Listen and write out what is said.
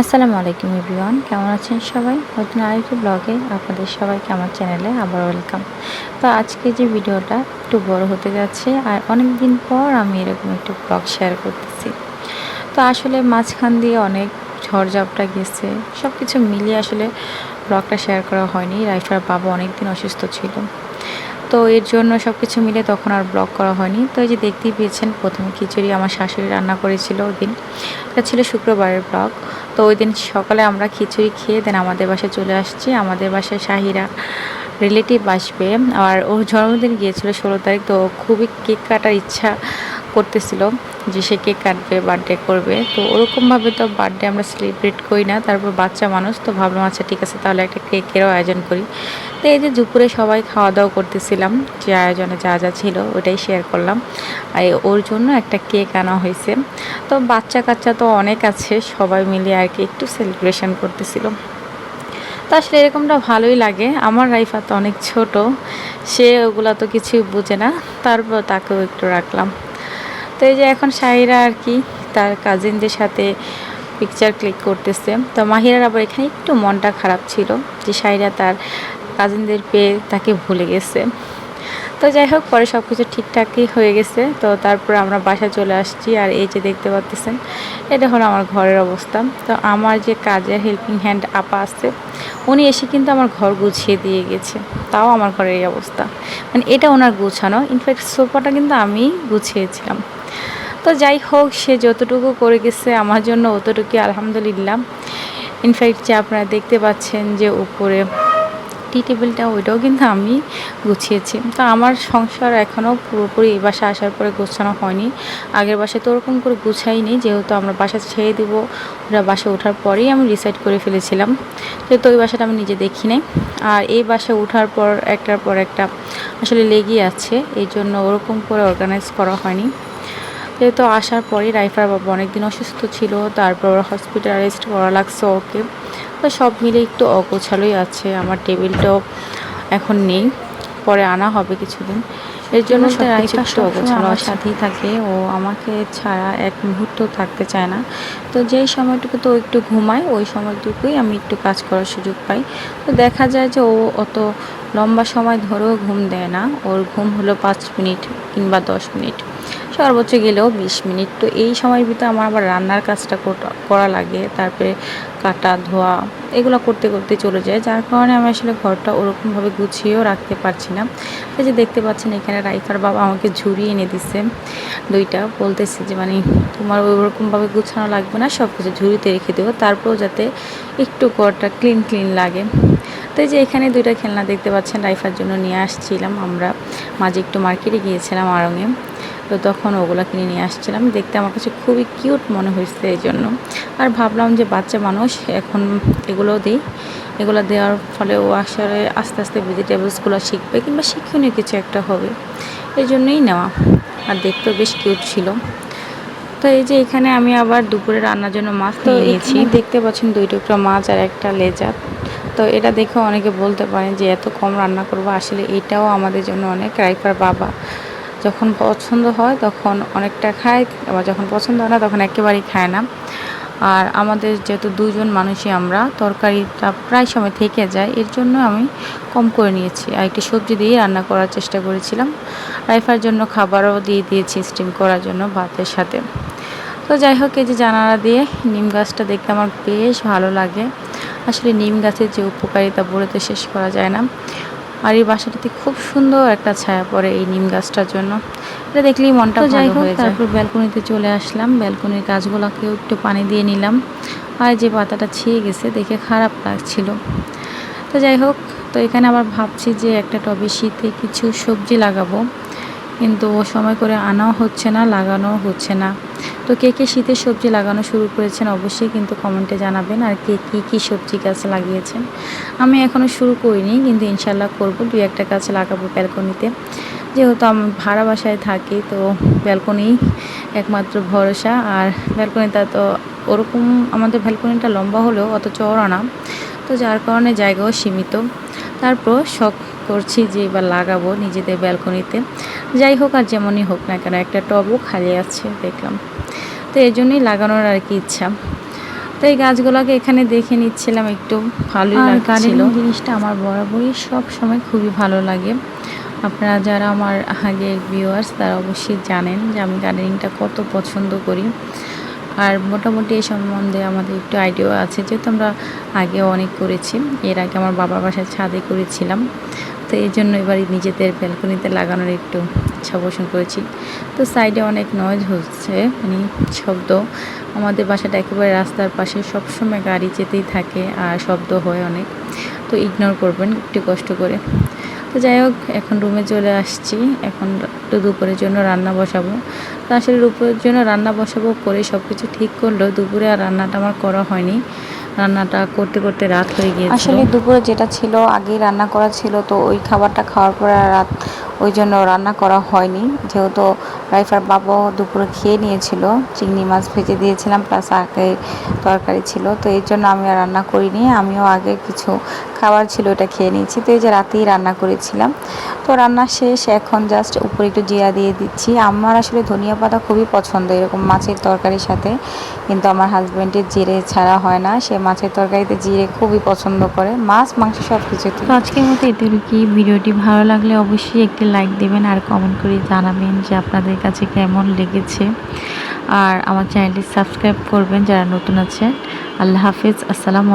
আসসালামু আলাইকুম এভরিওয়ান, কেমন আছেন সবাই? নতুন আরেকটি ব্লগে আপনাদের সবাইকে আমার চ্যানেলে আবার ওয়েলকাম তো আজকে যে ভিডিওটা একটু বড় হতে যাচ্ছে, আর অনেক দিন পর আমি এরকম একটু ব্লগ শেয়ার করতেছি। তো আসলে মাঝখান দিয়ে অনেক ঝড়ঝাপটা গেছে সব কিছু মিলিয়ে আসলে ব্লগটা শেয়ার করা হয়নি। রাইফার বাবা অনেক দিন অসুস্থ ছিল। তো এর জন্য সব কিছু মিলে তখন আর ব্লগ করা হয়নি। তো এই যে দেখতেই পেয়েছেন, প্রথমে খিচুড়ি আমার শাশুড়ি রান্না করেছিল ওই দিন। এটা ছিল শুক্রবারের ব্লগ তো ওই দিন সকালে আমরা খিচুড়ি খেয়ে দেন আমাদের বাসায় চলে আসছি। আমাদের বাসায় শাহিরা রিলেটিভ আসবে। আর ও জন্মদিন গিয়েছিল ষোলো তারিখ, তো খুবই কেক কাটার ইচ্ছা। করতেছিল যে সে কেক কাটবে বার্থডে করবে। তো ওরকমভাবে তো বার্থডে আমরা সেলিব্রেট করি না। তারপর বাচ্চা মানুষ, তো ভাবলাম আচ্ছা ঠিক আছে, তাহলে একটা কেকেরও আয়োজন করি। তো এই যে দুপুরে সবাই খাওয়া দাওয়া করতেছিলাম, যে আয়োজনে যা যা ছিল ওটাই শেয়ার করলাম। আর ওর জন্য একটা কেক আনা হয়েছে। তো বাচ্চা কাচ্চা তো অনেক আছে, সবাই মিলে আর কি একটু সেলিব্রেশন করতেছিল। তো আসলে এরকমটা ভালোই লাগে। আমার রাইফা তো অনেক ছোট, সে ওগুলো তো কিছুই বুঝে না। তারপর তাকেও একটু রাখলাম। তো এই যে এখন শাহিরা আর কি তার কাজিনদের সাথে পিকচার ক্লিক করতেছে। তো মাহিরার আবার এখানে একটু মনটা খারাপ ছিল যে শাহিরা তার কাজিনদের পেয়ে তাকে ভুলে গেছে। তো যাই হোক, পরে সব কিছু ঠিকঠাকই হয়ে গেছে। তো তারপর আমরা বাসায় চলে আসছি আর এই যে দেখতে পাচ্ছেন এটা হলো আমার ঘরের অবস্থা। তো আমার যে কাজের হেল্পিং হ্যান্ড আপা আছে, উনি এসে কিন্তু আমার ঘর গুছিয়ে দিয়ে গেছে। তাও আমার ঘরের এই অবস্থা। মানে এটা ওনার গুছানো। ইনফ্যাক্ট সোফাটা কিন্তু আমি গুছিয়েছিলাম। তো যাই হোক, সে যতটুকু করে গেছে আমার জন্য অতটুকু আলহামদুলিল্লাহ। ইনফ্যাক্ট যে আপনারা দেখতে পাচ্ছেন যে উপরে টি টেবিলটা, ওইটাও কিন্তু আমি গুছিয়েছি। তো আমার সংসার এখনও পুরোপুরি এই বাসা আসার পরে গোছানো হয়নি। আগের বাসায় তো ওরকম করে গুছাইনি, যেহেতু আমরা বাসা ছেড়ে দেবো, ওরা বাসা ওঠার পরেই আমি ডিসাইড করে ফেলেছিলাম। যেহেতু ওই বাসাটা আমি নিজে দেখি নাই। আর এই বাসায় ওঠার পর, একটার পর একটা আসলে লেগেই আছে। এই জন্য ওরকম করে অর্গানাইজ করা হয়নি। যেহেতু আসার পরেই রাইফার বাবা অনেকদিন অসুস্থ ছিল তারপর হসপিটালাইজড করা লাগছে ওকে। তো সব মিলে একটু অগোছালোই আছে আমার টেবিলটাও এখন নেই পরে আনা হবে কিছুদিন। এর জন্য আমার সাথেই থাকে ও আমাকে ছাড়া এক মুহূর্ত থাকতে চায় না। তো যেই সময়টুকু তো একটু ঘুমায় ওই সময়টুকুই আমি একটু কাজ করার সুযোগ পাই। তো দেখা যায় যে ও অত লম্বা সময় ধরেও ঘুম দেয় না ওর ঘুম হলো পাঁচ মিনিট কিংবা দশ মিনিট। সর্বোচ্চ গেলেও বিশ মিনিট। তো এই সময়ের ভিতরে আমার আবার রান্নার কাজটা করা লাগে। তারপরে কাটা, ধোয়া, এগুলো করতে করতে চলে যায়। যার কারণে আমি আসলে ঘরটা ওরকমভাবে গুছিয়েও রাখতে পারছি না। এই যে দেখতে পাচ্ছেন এখানে রাইফার বাবা আমাকে ঝুড়ি এনে দিছে দুইটা। বলতেছে যে মানে তোমার ওরকমভাবে গুছানো লাগবে না সব কিছু ঝুড়িতে রেখে দেবো। তারপরেও যাতে একটু ঘরটা ক্লিন ক্লিন লাগে। তো এই যে এখানে দুইটা খেলনা দেখতে পাচ্ছেন, রাইফার জন্য নিয়ে আসছিলাম আমরা। মাঝে একটু মার্কেটে গিয়েছিলাম আরঙে তো তখন ওগুলো কিনে নিয়ে আসছিলাম। দেখতে আমার কাছে খুবই কিউট মনে হয়েছে এই জন্য আর ভাবলাম যে বাচ্চা মানুষ এখন এগুলো দিই। এগুলো দেওয়ার ফলে ও আসলে আস্তে আস্তে ভেজিটেবলসগুলো শিখবে কিংবা শিক্ষণীয় কিছু একটা হবে। এই জন্যই নেওয়া। আর দেখতেও বেশ কিউট ছিল। তো এই যে এখানে আমি আবার দুপুরে রান্নার জন্য মাছ নিয়ে নিয়েছি। দেখতে পাচ্ছেন দুই টুকরা মাছ আর একটা লেজা তো এটা দেখে অনেকে বলতে পারেন যে এত কম রান্না করব আসলে এটাও আমাদের জন্য অনেক রাইফার বাবা। যখন পছন্দ হয় তখন অনেকটা খায় আবার যখন পছন্দ হয় না তখন একেবারেই খায় না। আর আমাদের যেহেতু দুজন মানুষই আমরা, তরকারিটা প্রায় সময় থেকে যায়, এর জন্য আমি কম করে নিয়েছি। আর একটি সবজি দিয়ে রান্না করার চেষ্টা করেছিলাম। রাইফার জন্য খাবারও দিয়ে দিয়েছি স্টিম করার জন্য ভাতের সাথে। তো যাই হোক, এই যে জানালা দিয়ে নিম গাছটা দেখতে আমার বেশ ভালো লাগে। আসলে নিম গাছের যে উপকারিতা বলেতে শেষ করা যায় না। আর এই বাসাটাতে খুব সুন্দর একটা ছায়া পড়ে এই নিম গাছটার জন্য। এটা দেখলেই মনটা যাই হোক তারপর ব্যালকনিতে চলে আসলাম। ব্যালকনির গাছগুলোকেও একটু পানি দিয়ে নিলাম। আর যে পাতাটা ছিঁড়ে গেছে দেখে খারাপ লাগছিল। তো যাই হোক তো এখানে আবার ভাবছি যে একটা টবে শীতে কিছু সবজি লাগাবো। কিন্তু সময় করে আনাও হচ্ছে না লাগানো হচ্ছে না। তো কে কে শীতের সবজি লাগানো শুরু করেছেন অবশ্যই কিন্তু কমেন্টে জানাবেন আর কে কী কী সবজি গাছ লাগিয়েছেন। আমি এখনও শুরু করিনি, কিন্তু ইনশাল্লাহ করব, দুই একটা গাছ লাগাবো ব্যালকনিতে। যেহেতু আমি, ভাড়া বাসায় থাকি, তো ব্যালকনি একমাত্র ভরসা। আর ব্যালকনিটা তো ওরকম, আমাদের ব্যালকনিটা লম্বা হলেও অত চওড়া না। তো যার কারণে জায়গাও সীমিত। তারপর শখ করছি যে এবার লাগাবো নিজেদের ব্যালকনিতে। যাই হোক আর যেমনই হোক না কেন একটা টবও খালি আছে দেখলাম। তো এই জন্যই লাগানোর আর কি ইচ্ছা। তো এই গাছগুলোকে এখানে দেখে নিচ্ছিলাম একটু ভালোই লাগছিল। জিনিসটা আমার বরাবরই সব সময় খুবই ভালো লাগে। আপনারা যারা আমার আগের ভিউয়ার্স তারা অবশ্যই জানেন যে আমি গার্ডেনিংটা কত পছন্দ করি। আর মোটামুটি এই সম্বন্ধে আমাদের একটু আইডিয়া আছে, যেহেতু আমরা আগে অনেক করেছি, এর আগে আমার বাবার বাসায় ছাদে করেছিলাম, তো এই জন্য এবার নিজেদের ব্যালকনিতে লাগানোর একটু ইচ্ছা পোষণ করেছি। তো সাইডে অনেক নয়েজ হচ্ছে মানে শব্দ, আমাদের বাসাটা একেবারে রাস্তার পাশে, সবসময় গাড়ি যেতেই থাকে আর শব্দ হয় অনেক, তো ইগনোর করবেন, একটু কষ্ট করে। তো যাই হোক, এখন রুমে চলে আসছি। এখন একটু দুপুরের জন্য রান্না বসাবো। তো আসলে দুপুরের জন্য রান্না বসাবো করে সব কিছু ঠিক করল দুপুরে আর রান্নাটা আমার করা হয়নি। রান্নাটা করতে করতে রাত হয়ে গিয়েছে আসলে দুপুরে যেটা ছিল, আগেই রান্না করা ছিল, তো ওই খাবারটা খাওয়ার পরে রাত ওই জন্য রান্না করা হয়নি। যেহেতু রাইফার বাবাও দুপুরে খেয়ে নিয়েছিল, চিংড়ি মাছ ভেজে দিয়েছিলাম প্লাস আগে তরকারি ছিল, তো এই জন্য আমি আর রান্না করিনি। আমিও আগে কিছু খাবার ছিল ওটা খেয়ে নিয়েছি, তো এই যে রাতেই রান্না করেছিলাম। তো রান্না শেষ, এখন জাস্ট উপরে একটু জিরা দিয়ে দিচ্ছি। আমার আসলে ধনিয়া পাতা খুবই পছন্দ, এরকম মাছের তরকারির সাথে। কিন্তু আমার হাজব্যান্ডের জিরে ছাড়া হয় না, সে মাছের তরকারিতে জিরে খুবই পছন্দ করে। মাছ, মাংস সব কিছু আজকের মতো কি ভিডিওটি ভালো লাগলে অবশ্যই একটি লাইক দেবেন আর কমেন্ট করে জানাবেন যে আপনাদের কাছে কেমন লেগেছে। আর আমার চ্যানেলটি সাবস্ক্রাইব করবেন যারা নতুন আছেন। আল্লাহ হাফিজ, আসসালামু